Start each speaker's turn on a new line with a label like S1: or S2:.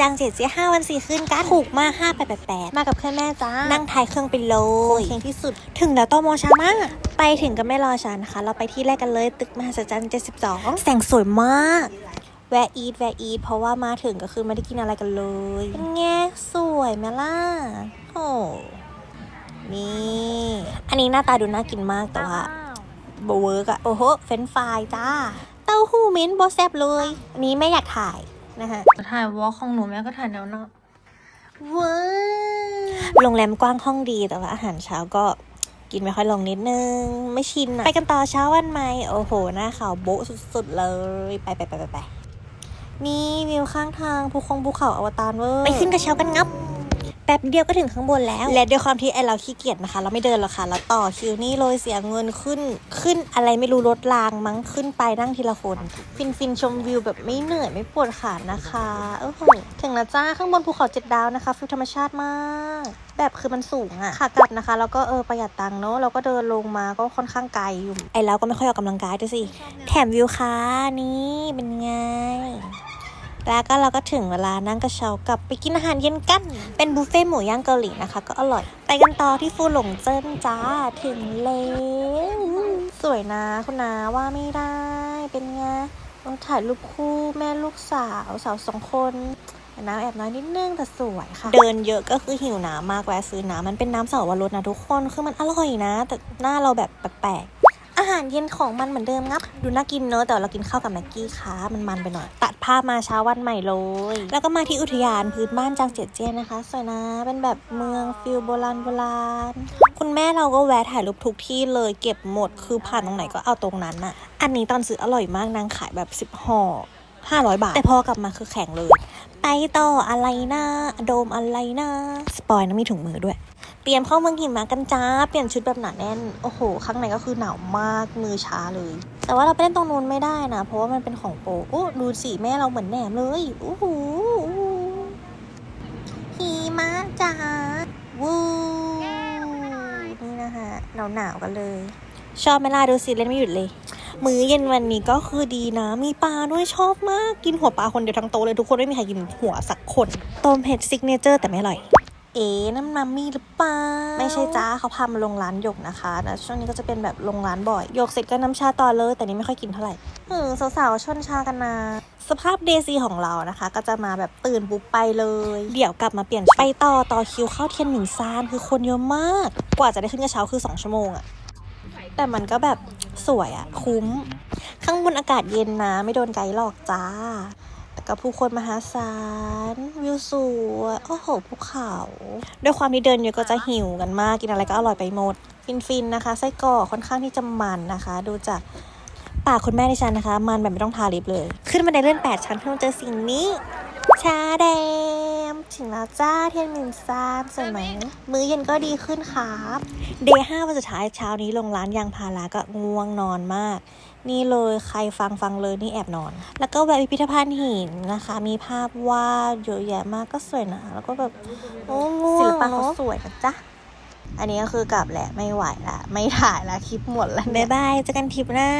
S1: จางเจ็ดเจียห้าวันสี่คืนกันถูกมากห้าแปดแปดแปดมากับเพื่อนแม่จ้า นั่งท้ายเครื่องไปเลยเคียงที่สุด ถึงแล้วต้อมอช้ามากไปถึงก็ไม่รอช้านะคะ เราไปที่แรกกันเลย ตึกมหัศจรรย์72 แสงสวยมากแวะอีทแวะอีทเพราะว่ามาถึงก็คือไม่ได้กินอะไรกันเลยเป็นไงสวยไหมล่ะโอ้นี่ อันนี้หน้าตาดูน่ากินมากแต่ว่าบเวิร์กอะโอ้โห เฟรนช์ฟรายจ้า เต้าหู้มิ้นท์บอแซบเลย อันนี้ไม่อยากถ่าย นะฮะ
S2: ถ่ายวอล์กของหนูแม่ก็ถ่ายแนวหน้า
S1: ว้าวโรงแรมกว้างห้องดีแต่ว่าอาหารเช้าก็กินไม่ค่อยลงนิดนึง ไม่ชินอะไปกันต่อเช้าวันใหม่ โอ้โห หน้าขาวโบ๊ะสุดๆเลย ไปไปไปไปไปนี่วิวข้างทางภูคงภูเขาอวตารเวอร์ไปขึ้นกระเช้ากันงับ แป๊บเดียวก็ถึงข้างบนแล้ว และด้วยความที่ไอเราขี้เกียจนะคะ เราไม่เดินหรอกค่ะแล้วต่อคิวนี่เลยเสียเงินขึ้นขึ้นอะไรไม่รู้รถรางมั้งขึ้นไปนั่งทีละคน ฟินฟินชมวิวแบบไม่เหนื่อยไม่ปวดขานะคะโอ้โหถึงแล้วจ้าข้างบนภูเขาเจ็ดดาวนะคะฟิลธรรมชาติมากแบบคือมันสูงอะขากลับนะคะ แล้วก็เออประหยัดตังค์เนอะเราก็เดินลงมาก็ค่อนข้างไกลอยู่ไอเราก็ไม่ค่อยออกกำลังกายด้วยสิ แถมวิวค่ะนี่เป็นไง แล้วก็เราก็ถึงเวลานั่งกระเช้ากลับไปกินอาหารเย็นกัน เป็นบุฟเฟ่ต์หมูย่างเกาหลีนะคะ ก็อร่อย ไปกันต่อที่ฟูหลงเจิ้นจ้าถึงแล้วสวยนะคุณนาว่าไม่ได้เป็นไงต้องถ่ายรูปคู่แม่ลูกสาวสาวสองคนน้ำแอบน้อยนิดนึงแต่สวยค่ะ เดินเยอะก็คือหิวน้ำมากแวะซื้อน้ำมันเป็นน้ำสาวรสนะทุกคนคือมันอร่อยนะ แต่หน้าเราแบบแปลก อาหารเย็นของมันเหมือนเดิมครับ ดูน่ากินเนอะแต่เรากินข้าวกับแม็กกี้ค่ะมันมันไปหน่อย ตัดภาพมาเช้าวันใหม่เลย แล้วก็มาที่อุทยานพื้นบ้านจางเจียเจียนนะคะสวยนะเป็นแบบเมืองฟิลโบราณโบราณคุณแม่เราก็แวะถ่ายรูปทุกที่เลยเก็บหมดคือผ่านตรงไหนก็เอาตรงนั้นอะอันนี้ตอนซื้ออร่อยมากนางขายแบบ 10ห่อ500 บาท แต่พอกลับมาคือแข็งเลย ไปต่ออะไรนะโดมอะไรนะสปอยนะมีถุงมือด้วย เตรียมเข้าเมืองหิมะกันจ้า เปลี่ยนชุดแบบหนาแน่น โอ้โห ข้างในก็คือหนาวมาก มือช้าเลย แต่ว่าเราไปเล่นตรงนู้นไม่ได้นะ เพราะว่ามันเป็นของโปรโอ้ดูสิแม่เราเหมือนแหนมเลย โอ้โหหิมะจ้าวูนี่นะคะหนาวหนาวกันเลย ชอบไหมล่ะดูสิเล่นไม่หยุดเลย มื้อเย็นวันนี้ก็คือดีนะ มีปลาด้วยชอบมาก กินหัวปลาคนเดียวทั้งโตเลยทุกคนไม่มีใครกินหัวสักคน ต้มเผ็ดซิกเนเจอร์แต่ไม่อร่อย เอ๋น้ำน้ำมีหรือเปล่า ไม่ใช่จ้าเขาพามาลงร้านหยกนะคะแล้วช่วงนี้ก็จะเป็นแบบลงร้านบ่อยหยกเสร็จก็น้ำชาต่อเลย แต่นี้ไม่ค่อยกินเท่าไหร่เออสาวๆชนชากันนะสภาพเดซีของเรานะคะ ก็จะมาแบบตื่นปุ๊บไปเลย เดี๋ยวกลับมาเปลี่ยนชุดไปต่อต่อคิวเข้าเทียนหมิงซานคือคนเยอะมาก กว่าจะได้ขึ้นกระเช้าคือ 2 ชั่วโมงอะแต่มันก็แบบสวยอะคุ้ม ข้างบนอากาศเย็นนะ ไม่โดนไกด์หลอกจ้า กับผู้คนมหาศาล วิวสวยโอ้โหภูเขา ด้วยความที่เดินเยอะก็จะหิวกันมาก กินอะไรก็อร่อยไปหมด ฟินๆนะคะ ไส้กรอกค่อนข้างที่จะมันนะคะ ดูจากปากคุณแม่ดิฉันนะคะ มันแบบไม่ต้องทาลิปเลย ขึ้นมาในเลื่อน8ชั้นเพื่อเจอสิ่งนี้ ชาแด มถึงแล้วจ้าเทียนมินซานสวยไหมมื้อเย็นก็ดีขึ้นครับเดย์ห้าวันสุดท้ายเช้านี้ลงร้านยางพาราก็ง่วงนอนมาก นี่เลยใครฟังฟังเลยนี่แอบนอน แล้วก็แวะพิพิธภัณฑ์หินนะคะ มีภาพวาดเยอะแยะมากก็สวยนะแล้วก็แบบโอ้ง่วงศิลปะเขาสวยนะจ๊ะอันนี้ก็คือกลับแหละไม่ไหวละไม่ถ่ายละคลิปหมดละบ๊ายบายเจอกันทริปหน้า